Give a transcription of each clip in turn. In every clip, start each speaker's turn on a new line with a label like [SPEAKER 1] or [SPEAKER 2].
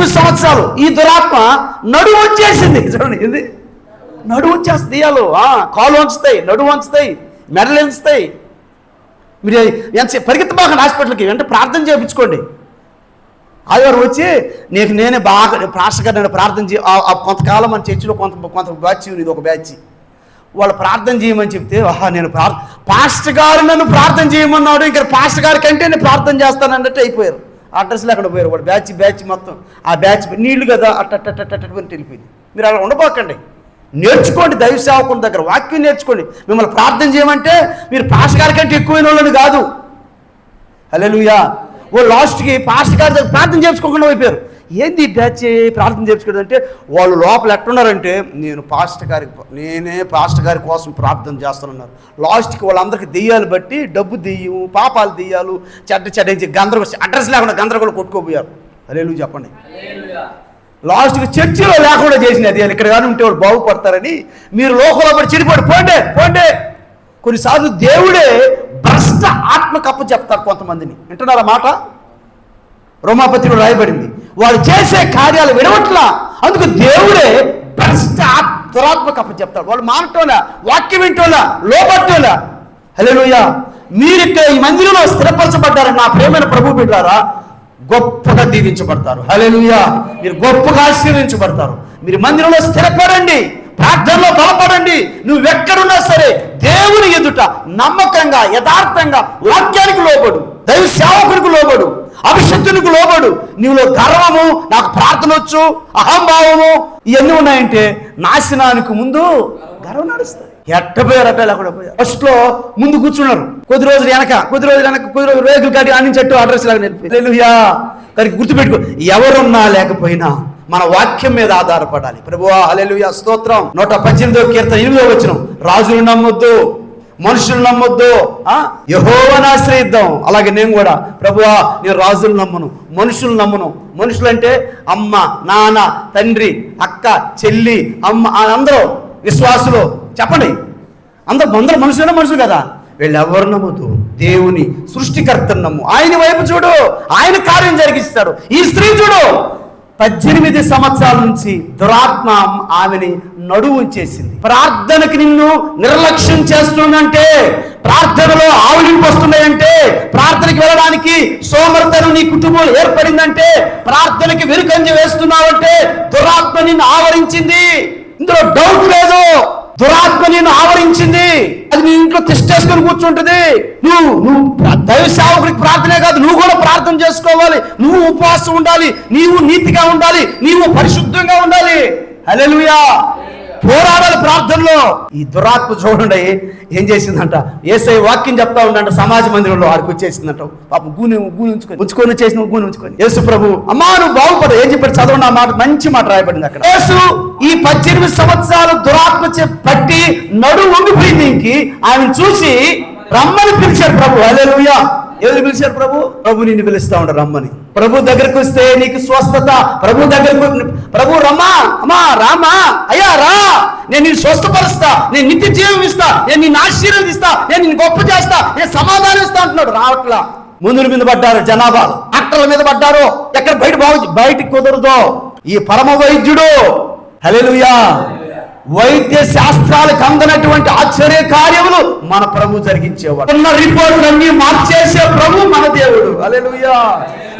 [SPEAKER 1] పద్దెనిమిది సంవత్సరాలు. ఈ దురాత్మ నడువు వచ్చేసింది చూడండి ఇది. నడువు వచ్చేస్తుంది దెయ్యాలు ఆ, కాలు వంచుతాయి నడువు వంచుతాయి మెడలు వంచుతాయి. మీరు ఎంత పరిగెత్తబాకండి హాస్పిటల్కి వెంట ప్రార్థన చేయించుకోండి. ఆదివారం వచ్చి నీకు నేనే బాగా ప్రాసగా గారు నన్ను ప్రార్థన చే కొంతకాలం మన చర్చిలో కొంత కొంత బ్యాచ్ ఇది ఒక బ్యాచ్. వాళ్ళు ప్రార్థన చేయమని చెప్తే ఆహా నేను ప్రార్థ పాస్టర్ గారు నన్ను ప్రార్థన చేయమన్నాడు. ఇంకా పాస్టర్ గారి కంటే నేను ప్రార్థన చేస్తాను అన్నట్టు అయిపోయారు. అడ్రస్లో అక్కడ పోయారు వాడు. బ్యాచ్ బ్యాచ్ మొత్తం. ఆ బ్యాచ్ నీళ్ళు కదా అట్టట్టట్టట్టు వెళ్ళిపోయింది మీరు అలా ఉండబోకండి నేర్చుకోండి దైవ సేవకుని దగ్గర వాక్యం నేర్చుకోండి. మిమ్మల్ని ప్రార్థన చేయమంటే మీరు పాస్టర్ గారి కంటే ఎక్కువైన వాళ్ళని కాదు. హలోయా ఓ లాస్ట్కి పాస్టర్ గారి దగ్గర ప్రార్థన చేసుకోకుండా అయిపోయారు ఏంది బ్యాచ్ ప్రార్థన చేసుకోవడం అంటే వాళ్ళు లోపల ఎట్టున్నారంటే నేను పాస్టర్ గారి నేనే పాస్టర్ గారి కోసం ప్రార్థన చేస్తున్నారు లాస్ట్కి వాళ్ళందరికీ దెయ్యాలు బట్టి డబ్బు దెయ్యం పాపాలు దెయ్యాలు చెడ్డ చెడ్డ గందరగోళ అడ్రస్ లేకుండా గందరగోళం కొట్టుకోపోయారు. అరేలు చెప్పండి. లాస్ట్కి చర్చిలో లేకుండా చేసిన అది. ఇక్కడ కానీ ఉంటే వాళ్ళు బాగుపడతారని మీరు లోకంలో పడి చెడిపోండి పోండే పోండే. కొన్నిసార్లు దేవుడే భ్రష్ట ఆత్మ కప్ప చెప్తారు కొంతమందిని. వింటున్నారా మాట? రోమాపత్రిలో రాయబడింది. వారు చేసే కార్యాలు విడవట్లా అందుకు దేవుడే భ్రష్ట ఆత్- చెప్తాడు. వాళ్ళు మానటోలా వాక్యం వింటోలా లోపట్టోలా హలోయ మీరు ఇక్కడ ఈ మందిరంలో స్థిరపరచబడ్డారని నా ప్రేమైన ప్రభు బిడ్డారా గొప్పగా దీవించబడతారు. హల్లెలూయా. మీరు గొప్పగా ఆశీర్వించబడతారు మీరు మందిరంలో స్థిరపడండి ప్రార్థనలో బలపడండి. నువ్వెక్కడున్నా సరే దేవుని ఎదుట నమ్మకంగా యథార్థంగా వాక్యానికి లోబడు. దైవ సేవకుడికి లోబడు. అభిషక్తునికి లోబడు. నీవులో గర్వము నాకు ప్రార్థన వచ్చు అహంభావము ఇవన్నీ ఉన్నాయంటే నాశనానికి ముందు గర్వం నడుస్తాయి ఎట్టపోయారు అట్ట లేకుండా పోయారు? ఫస్ట్లో ముందు కూర్చున్నారు. కొద్ది రోజులు వెనక కొద్ది రోజులు వెనక కొద్ది రోజులు రేగులు కాటి అన్ని చెట్టు అడ్రస్ లాగా నిలిపియా దానికి గుర్తుపెట్టుకో ఎవరున్నా లేకపోయినా మన వాక్యం మీద ఆధారపడాలి. ప్రభువా హలెలుయా స్తోత్రం. నూట పద్దెనిమిదో కీర్తన ఎనిమిదో వచ్చిన రాజులు నమ్మొద్దు. మనుషులు నమ్మొద్దు. ఆ? యహోవని ఆశ్రయిద్దాం. అలాగే నేను కూడా. ప్రభువా నేను రాజులు నమ్మను మనుషులు నమ్మను. మనుషులంటే అమ్మ నాన్న తండ్రి అక్క చెల్లి అమ్మ అందరూ విశ్వాసులు. చెప్పండి. అందరు అందరూ మనుషులే మనుషులు కదా. వీళ్ళు ఎవరు నమ్మదు దేవుని సృష్టికర్తను నమ్ము. ఆయన వైపు చూడు. ఆయన కార్యం జరిగిస్తాడు. ఈ స్త్రీ చూడు. పద్దెనిమిది సంవత్సరాల నుంచి దురాత్మ ఆమెని నడువు ఉంచేసింది ప్రార్థనకి నిన్ను నిర్లక్ష్యం చేస్తుందంటే ప్రార్థనలో ఆవులింపు వస్తున్నాయంటే ప్రార్థనకి వెళ్ళడానికి సోమర్థను నీ కుటుంబం ఏర్పడిందంటే ప్రార్థనకి వెనుకంజ వేస్తున్నావంటే దురాత్మ నిన్ను ఆవరించింది. ఇందులో డౌట్ లేదు. దురాత్మ నిన్ను ఆవరించింది. అది నీ ఇంట్లో తిష్టేసుకొని కూర్చుంటుంది. నువ్వు నువ్వు దైవ సేవకుడికి ప్రార్థనే కాదు నువ్వు కూడా ప్రార్థన చేసుకోవాలి. నువ్వు ఉపవాసం ఉండాలి నీవు నీతిగా ఉండాలి నీవు పరిశుద్ధంగా ఉండాలి. హల్లెలూయా. పోరాడాలి ప్రార్థనలో. ఈ దురాత్మ చూడండి ఏం చేసిందంట? ఏసై వాక్యం చెప్తా ఉండంట సమాజ మందిరంలో ఆడికి వచ్చేసిందంట. పాప గూని గూని ఉంచుకొని ఉంచుకొని చేసిన గూని ఉంచుకొని. యేసు ప్రభు అమ్మా నువ్వు బాగుపడ ఏం చెప్పాడు? చదవండి ఆ మాట మంచి మాట రాయబడింది అక్కడ. యేసు ఈ పద్దెనిమిది సంవత్సరాలు దురాత్మ పట్టి నడు వంగిపోయింది ఇంకి. ఆయన చూసి రమ్మని పిలిచాడు ప్రభు. హల్లెలూయా. ఎవరు పిలిచారు ప్రభు? ప్రభు నిన్ను పిలుస్తా ఉండ రమ్మని. ప్రభు దగ్గరకు వస్తే నీకు స్వస్థత. ప్రభు దగ్గరకు ప్రభు రమ్మా అమ్మా రామా అయ్యా రా. నేను నిన్ను స్వస్థపరుస్తా. నేను నిత్య జీవం ఇస్తా. నేను నిన్ను ఆశీర్వదిస్తా. నేను నిన్ను గొప్ప చేస్తా. నేను సమాధానం ఇస్తా అంటున్నాడు రావట్లా. ముందుల మీద పడ్డారు జనాభాలు. అట్టల మీద పడ్డారు. ఎక్కడ బయట బాగు బయటికి కుదరదో. ఈ పరమ వైద్యుడు. హల్లెలూయా. వైద్య శాస్త్రాలకు అందనటువంటి ఆశ్చర్య కార్యములు మన ప్రభు జరిగించేవాడు. ఉన్న రిపోర్టులన్నీ మార్చేసే ప్రభు మన దేవుడు. అలెలుయా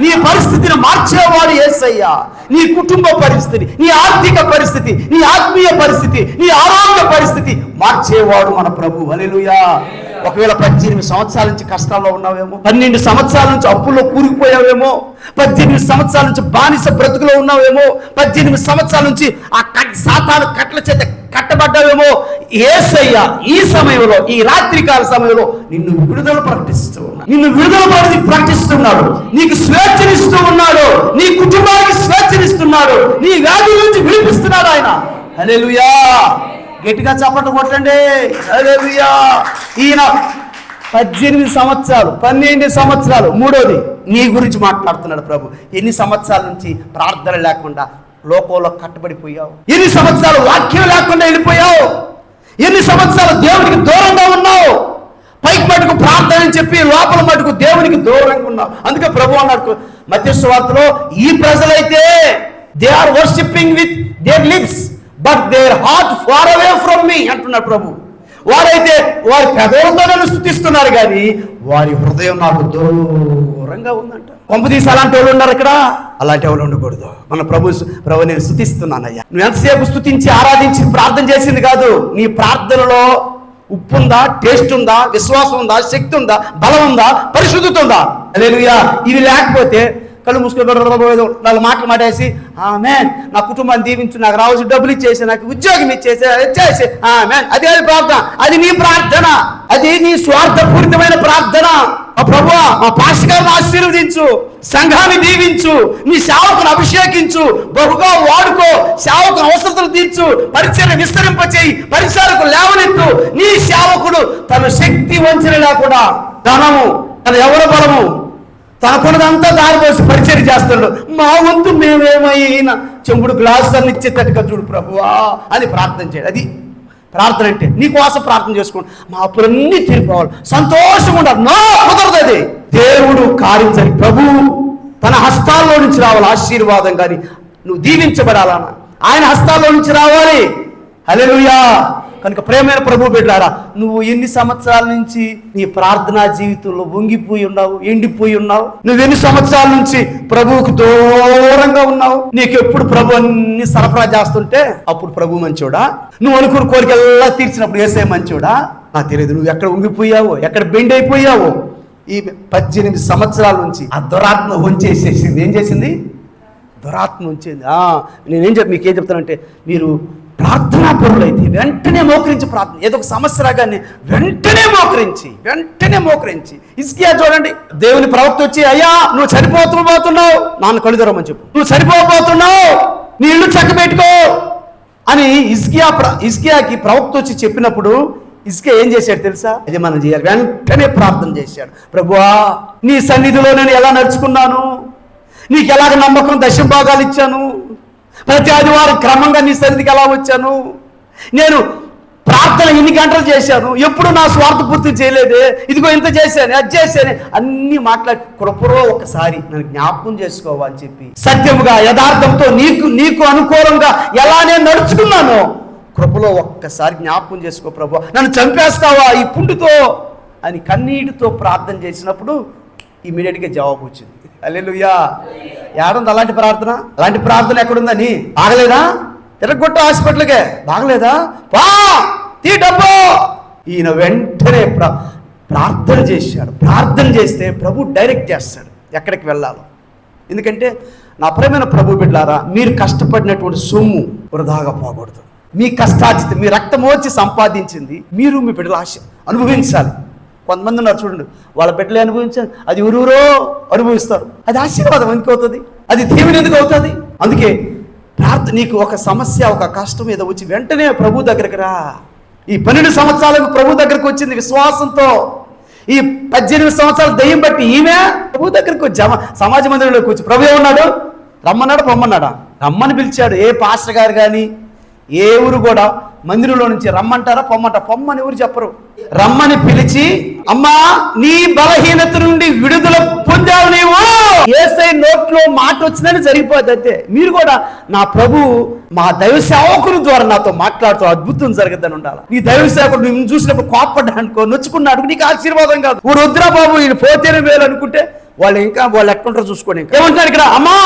[SPEAKER 1] నీ పరిస్థితిని మార్చేవాడు ఏసయ్యా. నీ కుటుంబ పరిస్థితి నీ ఆర్థిక పరిస్థితి నీ ఆత్మీయ పరిస్థితి నీ ఆరోగ్య పరిస్థితి మార్చేవాడు మన ప్రభు. అలెలుయా ఒకవేళ పద్దెనిమిది సంవత్సరాల నుంచి కష్టాల్లో ఉన్నావేమో పన్నెండు సంవత్సరాల నుంచి అప్పుల్లో కూరుకుపోయావేమో పద్దెనిమిది సంవత్సరాల నుంచి బానిస బ్రతుకులో ఉన్నావేమో పద్దెనిమిది సంవత్సరాల నుంచి ఆ కట్ సాతాను కట్ల చేత కట్టబడ్డావేమో ఏసయ్య ఈ సమయంలో ఈ రాత్రికాల సమయంలో నిన్ను విడుదల ప్రకటిస్తూ ఉన్నాడు. నిన్ను విడుదల పడి ప్రకటిస్తున్నాడు. నీకు స్వేచ్ఛనిస్తూ ఉన్నాడు. నీ కుటుంబానికి స్వేచ్ఛనిస్తున్నాడు. నీ వ్యాధి నుంచి విడిపిస్తున్నాడు ఆయన. హల్లెలూయా. గట్టిగా చప్పట్లు కొట్టండి. ఈయన పద్దెనిమిది సంవత్సరాలు పన్నెండు సంవత్సరాలు మూడోది నీ గురించి మాట్లాడుతున్నాడు ప్రభు. ఎన్ని సంవత్సరాల నుంచి ప్రార్థన లేకుండా లోకంలో కట్టబడిపోయావు? ఎన్ని సంవత్సరాలు వాక్యం లేకుండా వెళ్ళిపోయావు? ఎన్ని సంవత్సరాలు దేవునికి దూరంగా ఉన్నావు? పైకి మటుకు ప్రార్థన అని చెప్పి లోపల మటుకు దేవునికి దూరంగా ఉన్నావు. అందుకే ప్రభు అన్నాడు మధ్య వార్తలో ఈ ప్రజలైతే they are worshipping with their lips but their heart far away from me అంటున్నాడు ప్రభు. వారైతే వారి పెదవులతో నన్ను స్థుతిస్తున్నారు కానీ వారి హృదయం నాకు దూరంగా ఉందంట. కొంపదీసి అలాంటి వాళ్ళు ఉన్నారు ఇక్కడ? అలాంటి వాళ్ళు ఉండకూడదు. మన ప్రభు ప్రభు నేను స్థుతిస్తున్నానయ్యా నువ్వు ఎంతసేపు స్థుతించి ఆరాధించి ప్రార్థన చేసింది కాదు. నీ ప్రార్థనలో ఉప్పు ఉందా టేస్ట్ ఉందా విశ్వాసం ఉందా శక్తి ఉందా బలం ఉందా పరిశుద్ధత ఉందా? లేదు ఇవి లేకపోతే కళ్ళు మూసుకొని నాలుగు మాటలు మాటేసి ఆమె నా కుటుంబాన్ని దీవించు నాకు రావాల్సిన డబ్బులు ఇచ్చేసి నాకు ఉద్యోగం ఇచ్చేసి ఇచ్చేసి ఆమె అదే అది ప్రార్థన. అది నీ ప్రార్థన. అది నీ స్వార్థపూరితమైన ప్రార్థన. ఆ ప్రభు మా పాస్టర్ని ఆశీర్వదించు సంఘాన్ని దీవించు నీ సేవకును అభిషేకించు బహుగా వాడుకో సేవకును అవసరతలు తీర్చు పరిచయం విస్తరింపచేయి పరిచయకు లేవనెత్తు నీ సేవకుడు తన శక్తి వంచన లేకుండా ధనము తన ఎవరి బలము తనకున్నదంతా దారిపోసి పరిచయం చేస్తున్నాడు మా వంతు మేమేమైనా చెంబుడు గ్లాస్ ఇచ్చేటట్టుగా చూడు ప్రభువా అని ప్రార్థన చేయడు అది ప్రార్థన అంటే నీ కోసం ప్రార్థన చేసుకోండి. మా అప్పులన్నీ తీరిపోవాలి. సంతోషంగా ఉండాలి. నా కుదరదు అది. దేవుడు కారించాలి ప్రభు తన హస్తాల్లో నుంచి రావాలి. ఆశీర్వాదం కానీ నువ్వు దీవించబడాలన్నా. ఆయన హస్తాల్లో నుంచి రావాలి. హల్లెలూయా. కనుక ప్రేమైన ప్రభు బిడ్డారా నువ్వు ఎన్ని సంవత్సరాల నుంచి నీ ప్రార్థనా జీవితంలో వంగిపోయి ఉన్నావు ఎండిపోయి ఉన్నావు? నువ్వు ఎన్ని సంవత్సరాల నుంచి ప్రభువుకు దూరంగా ఉన్నావు? నీకు ఎప్పుడు ప్రభు అన్ని సరఫరా చేస్తుంటే అప్పుడు ప్రభు మంచోడా? నువ్వు అనుకున్న కోరికల్లా తీర్చినప్పుడు వేసే మంచోడా? నాకు తెలియదు నువ్వు ఎక్కడ ఉంగిపోయావో ఎక్కడ బెండ్ అయిపోయావో? ఈ పద్దెనిమిది సంవత్సరాల నుంచి ఆ దురాత్మ వంచేసేసింది. ఏం చేసింది? దురాత్మ ఉంచింది నేనేం చెప్ మీకు ఏం చెప్తానంటే మీరు ప్రార్థనా పరులైతే వెంటనే మోకరించి ప్రార్థన. ఏదో ఒక సమస్య రాగానే వెంటనే మోకరించి వెంటనే మోకరించి. ఇస్కియా చూడండి దేవుని ప్రవక్త వచ్చి అయ్యా నువ్వు చనిపోతూ పోతున్నావు. నాన్న కలుదరమని చెప్పు. నువ్వు చనిపోబోతున్నావు. నీ ఇల్లు చక్క పెట్టుకో. అని ఇస్కియా ఇస్కియాకి ప్రవక్త వచ్చి చెప్పినప్పుడు ఇస్కియా ఏం చేశాడు తెలుసా? ఇది మనం చేయాలి. వెంటనే ప్రార్థన చేశాడు. ప్రభువా నీ సన్నిధిలో నేను ఎలా నడుచుకున్నాను? నీకు ఎలాగ నమ్మకం దశం భాగాలు ఇచ్చాను? ప్రతి ఆదివారం క్రమంగా నీ సన్నిధికి ఎలా వచ్చాను? నేను ప్రార్థన ఎన్ని గంటలు చేశాను? ఎప్పుడు నా స్వార్థ పూర్తి చేయలేదే? ఇదిగో ఇంత చేశాను అది చేశాను అన్ని మాట్లాడి కృపరో ఒకసారి నన్ను జ్ఞాపకం చేసుకోవా అని చెప్పి సత్యముగా యథార్థంతో నీకు నీకు అనుకూలంగా ఎలా నేను నడుచుకున్నానో కృపలో ఒక్కసారి జ్ఞాపకం చేసుకో ప్రభు. నన్ను చంపేస్తావా ఈ పుండుతో అని కన్నీటితో ప్రార్థన చేసినప్పుడు ఇమీడియట్గా జవాబు వచ్చింది. అల్లెలుయ్యా ఏడుంది అలాంటి ప్రార్థన? అలాంటి ప్రార్థన ఎక్కడుందని బాగలేదా? తిరగొట్టు హాస్పిటల్కే. బాగలేదా? పా! తీ డబ్బు! ఈయన వెంటనే ప్రార్థన చేశాడు. ప్రార్థన చేస్తే ప్రభు డైరెక్ట్ చేస్తాడు. ఎక్కడికి వెళ్ళాలో. ఎందుకంటే నా ప్రేమైన ప్రభు బిడ్డారా మీరు కష్టపడినటువంటి సొమ్ము వృధాగా పోకూడదు. మీ కష్టార్జిత మీ రక్తం వచ్చి సంపాదించింది మీరు మీ బిడ్డల ఆశ అనుభవించాలి. కొంతమంది ఉన్నారు చూడండి. వాళ్ళ బిడ్డలే అనుభవించారు? అది ఊరూరో అనుభవిస్తారు. అది ఆశీర్వాదం ఎందుకు అవుతుంది? అది దేవుని ఎందుకు అవుతుంది? అందుకే ప్రార్థన నీకు ఒక సమస్య ఒక కష్టం ఏదో వచ్చి వెంటనే ప్రభు దగ్గరికి రా. ఈ పన్నెండు సంవత్సరాలకు ప్రభు దగ్గరికి వచ్చింది విశ్వాసంతో. ఈ పద్దెనిమిది సంవత్సరాలు దయ్యం బట్టి ఈమె ప్రభు దగ్గరికి వచ్చి జమ సమాజ మందిరంలోకి వచ్చి ప్రభు ఏమన్నాడు? రమ్మన్నాడు? పొమ్మన్నాడా? రమ్మని పిలిచాడు. ఏ పాస్టర్ గారు కానీ ఏ ఊరు కూడా మందిరంలో నుంచి రమ్మంటారా పొమ్మంట పొమ్మని ఊరు చెప్పరు. రమ్మని పిలిచి అమ్మా నీ బలహీనత నుండి విడుదల పొందావు నీవు. ఏసై నోట్లో మాట వచ్చిందని జరిగిపోద్ది అంతే. మీరు కూడా నా ప్రభు మా దైవ సేవకుని ద్వారా నాతో మాట్లాడుతూ అద్భుతం జరగద్దని ఉండాలి. నీ దైవ సేవకుడు నువ్వు చూసినప్పుడు కోప్పడ్డా అనుకో నొచ్చుకున్నాడు నీకు ఆశీర్వాదం కాదు. ఊరు వద్దురా బాబు ఈయన పోతేనే వేలు అనుకుంటే వాళ్ళు ఇంకా వాళ్ళు ఎట్లుంటారో చూసుకోండి ఏమంటున్నారు ఇక్కడ? అమ్మా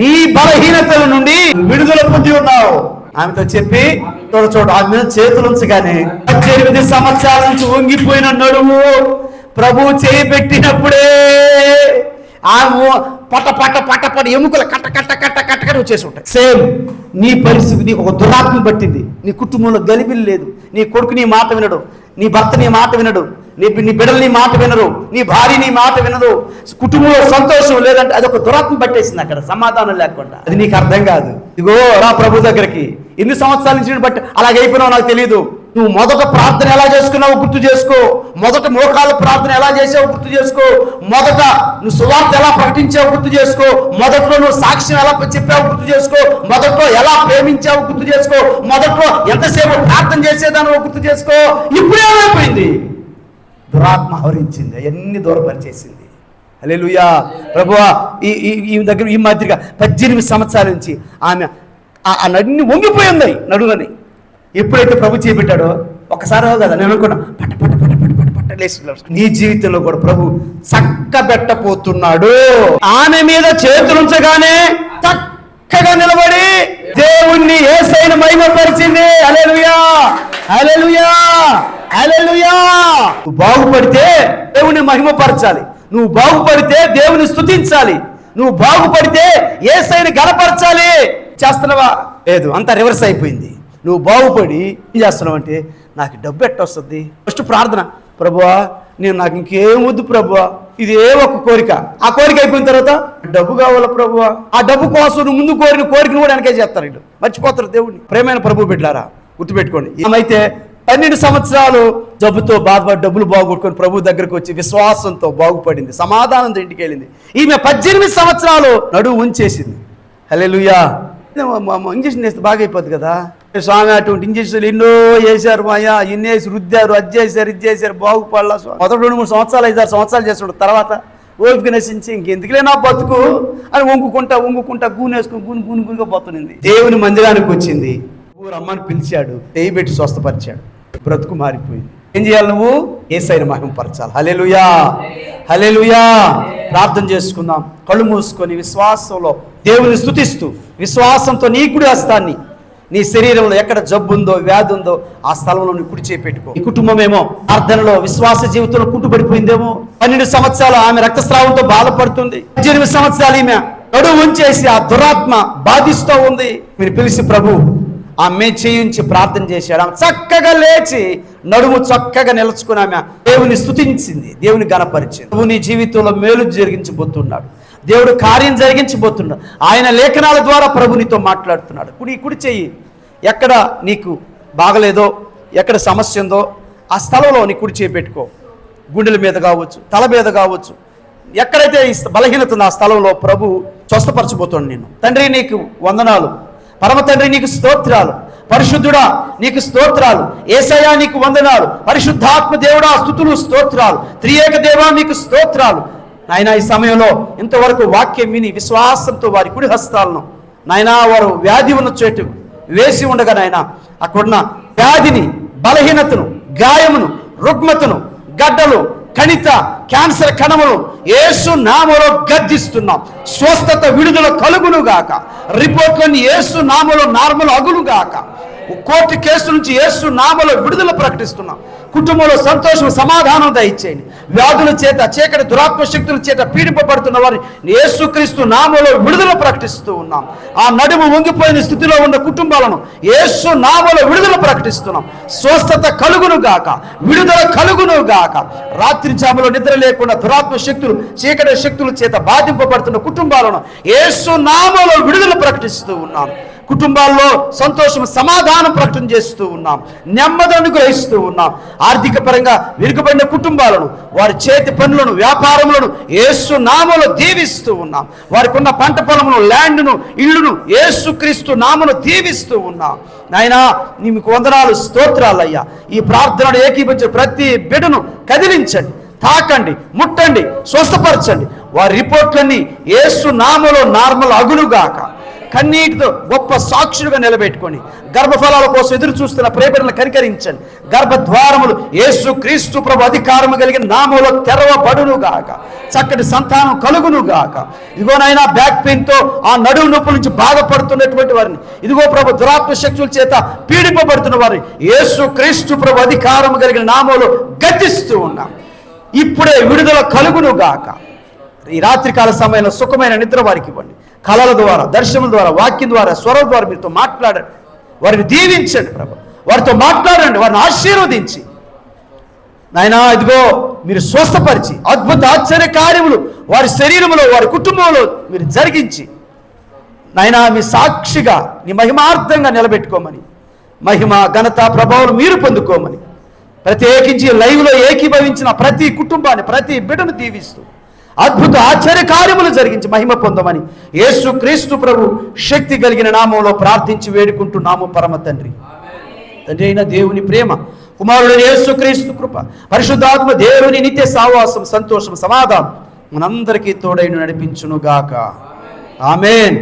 [SPEAKER 1] నీ బలహీనతల నుండి విడుదల పొంది ఉన్నావు. ఆమెతో చెప్పి చూడ చూడు ఆమె మీద చేతులు ఉంచగానే పద్దెనిమిది సంవత్సరాల నుంచి వంగిపోయిన నడుము ప్రభు చేయి పెట్టినప్పుడే ఆమె పట పట పట పట ఎముకలు కట్ట కట్ట కట్ట కట్ట కట్ట వచ్చేసి ఉంటాయి. సేమ్ నీ పరిస్థితి నీకు ఒక దురాత్మ పట్టింది. నీ కుటుంబంలో గలిబిలి లేదు. నీ కొడుకు నీ మాట వినడు. నీ భర్త నీ మాట వినడు. నీ నీ బిడ్డలు నీ మాట వినరు. నీ భార్య నీ మాట వినదు. కుటుంబంలో సంతోషం లేదంటే అది ఒక దురాత్మ పట్టేసింది అక్కడ. సమాధానం లేకుండా. అది నీకు అర్థం కాదు. ఇదిగో రా ప్రభు దగ్గరికి. ఎన్ని సంవత్సరాల నుంచి బట్టి అలాగైపోయినావు నాకు తెలియదు నువ్వు మొదట ప్రార్థన ఎలా చేసుకున్నావు గుర్తు చేసుకో. మొదట మోకాలు ప్రార్థన ఎలా చేసావు గుర్తు చేసుకో. మొదట నువ్వు సువార్త ఎలా ప్రకటించావు గుర్తు చేసుకో. మొదట్లో నువ్వు సాక్ష్యం ఎలా చెప్పావు గుర్తు చేసుకో. మొదట్లో ఎలా ప్రేమించావు గుర్తు చేసుకో. మొదట్లో ఎంతసేపు ప్రార్థన చేసేదానో గుర్తు చేసుకో. ఇప్పుడు ఏమైపోయింది దురాత్మ హరించింది. అవన్నీ దూరపరిచేసింది. అలెలుయా ప్రభువా ఈ ఈ- దగ్గర ఈ మాదిరిగా పద్దెనిమిది సంవత్సరాల నుంచి ఆమె ఆ- నడిని వంగిపోయి ఉన్నాయి నడులని ఎప్పుడైతే ప్రభు చేపెట్టాడో ఒకసారి కదా నేను అనుకున్నా పట్ట పట్ట పట్ట పట్ట పట్ట పట్ట నీ జీవితంలో కూడా ప్రభు చక్కబెట్టపోతున్నాడు ఆమె మీద చేతులుంచగానే చక్కగా నిలబడి దేవుణ్ణి ఏసైన మహిమపరిచింది. అలెలుయా అలెలుయా అలెలుయా నువ్వు బాగుపడితే దేవుని మహిమపరచాలి. నువ్వు బాగుపడితే దేవుని స్థుతించాలి నువ్వు బాగుపడితే ఏసైని గనపరచాలి చేస్తున్నావా? లేదు అంతా రివర్స్ అయిపోయింది. నువ్వు బాగుపడి ఏం చేస్తున్నావు అంటే నాకు డబ్బు ఎట్టొస్తుంది ఫస్ట్ ప్రార్థన. ప్రభువా నేను నాకు ఇంకేం వద్దు ప్రభువా. ఇది ఒక కోరిక. ఆ కోరిక అయిపోయిన తర్వాత డబ్బు కావాలా ప్రభువా? ఆ డబ్బు కోసం నువ్వు ముందు కోరిన కోరికను కూడా వెనకే చేస్తారు వీళ్ళు. మర్చిపోతారు దేవుడిని ప్రేమైన ప్రభు బిడ్డారా గుర్తుపెట్టుకోండి. ఏమైతే పన్నెండు సంవత్సరాలు జబ్బుతో బాధపడి డబ్బులు బాగొట్టుకొని ప్రభు దగ్గరకు వచ్చి విశ్వాసంతో బాగుపడింది సమాధానంతో ఇంటికి వెళ్ళింది. ఈమె పద్దెనిమిది సంవత్సరాలు నడువు ఉంచేసింది హల్లెలూయా. ఇంజక్షన్ వేస్తే బాగా అయిపోద్ది కదా. స్వామి అటువంటి ఇంజక్షన్లు ఎన్నో వేశారు మాయా ఇన్ని వేసి రుద్దారు అది చేశారు ఇది చేశారు బాగుపడలా స్వామి. మొదటి రెండు మూడు సంవత్సరాలు ఐదారు సంవత్సరాలు చేస్తుంటారు తర్వాత ఓపిక నశించి ఇంకెందుకులే నా బతుకు అని వంగుకుంటా వంగుకుంటా గూనేసుకుని గుని గుని గునిగా పోతునింది దేవుని మందిరానికి వచ్చింది. ఊరు అమ్మని పిలిచాడు. దేయి పెట్టి స్వస్థపరిచాడు. బ్రతుకు మారిపోయింది. ఏం చేయాలి నువ్వు? ఏసైన మహిమపరచాలి హలేలుయా హలేలుయా ప్రార్థన చేసుకుందాం. కళ్ళు మూసుకొని విశ్వాసంలో దేవుని స్తుతిస్తూ విశ్వాసంతో నీకుడి హస్తాన్ని నీ శరీరంలో ఎక్కడ జబ్బు ఉందో వ్యాధి ఉందో ఆ స్థలంలో నీ కుడి చేపెట్టుకో పెట్టుకో. ఈ కుటుంబం ఏమో ప్రార్థనలో విశ్వాస జీవితంలో కుంటుపడిపోయిందేమో. పన్నెండు సంవత్సరాలు ఆమె రక్తస్రావంతో బాధపడుతుంది. పద్దెనిమిది సంవత్సరాలు ఈమె నడువు ఉంచేసి ఆ దురాత్మ బాధిస్తూ ఉంది. మీరు పిలిచి ప్రభు ఆమె చేయించి ప్రార్థన చేశాడు. ఆమె చక్కగా లేచి నడుము చక్కగా నిలుచుకుని ఆమె దేవుని స్థుతించింది దేవుని గణపరిచింది నువ్వు నీ జీవితంలో మేలు జరిగించబోతున్నాడు. దేవుడు కార్యం జరిగించబోతున్నాడు ఆయన లేఖనాల ద్వారా ప్రభు నీతో మాట్లాడుతున్నాడు. కుడి కుడి చెయ్యి ఎక్కడ నీకు బాగలేదో ఎక్కడ సమస్య ఉందో ఆ స్థలంలో నీ కుడి చేయి పెట్టుకో. గుండెల మీద కావచ్చు తల మీద కావచ్చు. ఎక్కడైతే ఈ బలహీనత ఉందో ఆ స్థలంలో ప్రభు స్వస్థపరచబోతున్నాడు నేను తండ్రి నీకు వందనాలు. పరమ తండ్రి నీకు స్తోత్రాలు. పరిశుద్ధుడా నీకు స్తోత్రాలు. ఏసయా నీకు వందనాలు. పరిశుద్ధాత్మ దేవుడా స్థుతులు స్తోత్రాలు. త్రియేక దేవా నీకు స్తోత్రాలు. నాయన ఈ సమయంలో ఇంతవరకు వాక్యం విని విశ్వాసంతో వారి కుడి హస్తాలను నాయనా వారు వ్యాధి ఉన్న చోటు వేసి ఉండగా నాయన అక్కడున్న వ్యాధిని బలహీనతను గాయమును రుగ్మతను గడ్డలు కణిత క్యాన్సర్ కణములు ఏసు నామలో గద్దిస్తున్నాం. స్వస్థత విడుదల కలుగును గాక. రిపోర్ట్లన్నీ ఏసు నామలో నార్మల్ అగులు గాక. కోర్టు కేసు నుంచి ఏసు నామలో విడుదల ప్రకటిస్తున్నాం. కుటుంబంలో సంతోషం సమాధానం దయచేయండి. వ్యాధుల చేత చీకటి దురాత్మ శక్తుల చేత పీడింపబడుతున్న వారి యేసుక్రీస్తు నామలో విడుదల ప్రకటిస్తూ ఉన్నాం. ఆ నడుము వంగిపోయిన స్థితిలో ఉన్న కుటుంబాలను యేసు నామలో విడుదల ప్రకటిస్తున్నాం. స్వస్థత కలుగును గాక విడుదల కలుగును గాక. రాత్రి జాములో నిద్ర లేకుండా దురాత్మ శక్తులు చీకటి శక్తుల చేత బాధింపబడుతున్న కుటుంబాలను యేసు నామలో విడుదల ప్రకటిస్తూ ఉన్నాం. కుటుంబాల్లో సంతోషం సమాధానం ప్రకటన చేస్తూ ఉన్నాం. నెమ్మది అనుగ్రహిస్తూ ఉన్నాం. ఆర్థిక పరంగా విరుగుపడిన కుటుంబాలను వారి చేతి పనులను వ్యాపారములను ఏసు నామలో దీవిస్తూ ఉన్నాం. వారికి ఉన్న పంట పొలమును ల్యాండ్ను ఇల్లును ఏసు క్రీస్తు నామను దీవిస్తూ ఉన్నాం. నాయనా నీకు వందనాలు స్తోత్రాలు అయ్యా ఈ ప్రార్థనను ఏకీపించే ప్రతి బిడ్డను కదిలించండి తాకండి ముట్టండి స్వస్థపరచండి. వారి రిపోర్ట్లన్నీ ఏసు నామలో నార్మల్ అగులుగాక కన్నీటితో గొప్ప సాక్షులుగా నిలబెట్టుకొని గర్భఫలాల కోసం ఎదురు చూస్తున్న ప్రేమను కనికరించండి. గర్భద్వారములు యేసు క్రీస్తు ప్రభు అధికారము కలిగిన నామంలో తెరవబడును గాక. చక్కటి సంతానం కలుగును గాక. ఇదిగోనైనా బ్యాక్ పెయిన్తో ఆ నడుము నొప్పుల నుంచి బాధపడుతున్నటువంటి వారిని ఇదిగో ప్రభు దురాత్మ శక్తుల చేత పీడింపబడుతున్న వారిని యేసు క్రీస్తు ప్రభు అధికారము కలిగిన నామంలో గతిస్తూ ఉన్నాం. ఇప్పుడే విడుదల కలుగును గాక. ఈ రాత్రికాల సమయంలో సుఖమైన నిద్ర వారికి ఇవ్వండి. కళల ద్వారా దర్శనం ద్వారా వాక్యం ద్వారా స్వరం ద్వారా మీతో మాట్లాడండి వారిని దీవించండి ప్రభు. వారితో మాట్లాడండి వారిని ఆశీర్వదించి. నాయనా ఇదిగో మీరు స్వస్థపరిచి అద్భుత ఆశ్చర్య కార్యములు వారి శరీరంలో వారి కుటుంబంలో మీరు జరిగించి. నాయనా మీ సాక్షిగా నీ మహిమార్థంగా నిలబెట్టుకోమని మహిమ ఘనత ప్రభావం మీరు పొందుకోమని ప్రత్యేకించి లైవ్లో ఏకీభవించిన ప్రతి కుటుంబాన్ని ప్రతి బిడ్డను దీవిస్తూ అద్భుత ఆశ్చర్య కార్యములు జరిగించి మహిమ పొందమని యేసు క్రీస్తు ప్రభు శక్తి కలిగిన నామంలో ప్రార్థించి వేడుకుంటున్నాము పరమ తండ్రి. తండ్రి అయిన దేవుని ప్రేమ కుమారుడు యేసు క్రీస్తు కృప పరిశుద్ధాత్మ దేవుని నిత్య సావాసం సంతోషం సమాధానం మనందరికీ తోడైన నడిపించునుగాక. ఆమెన్.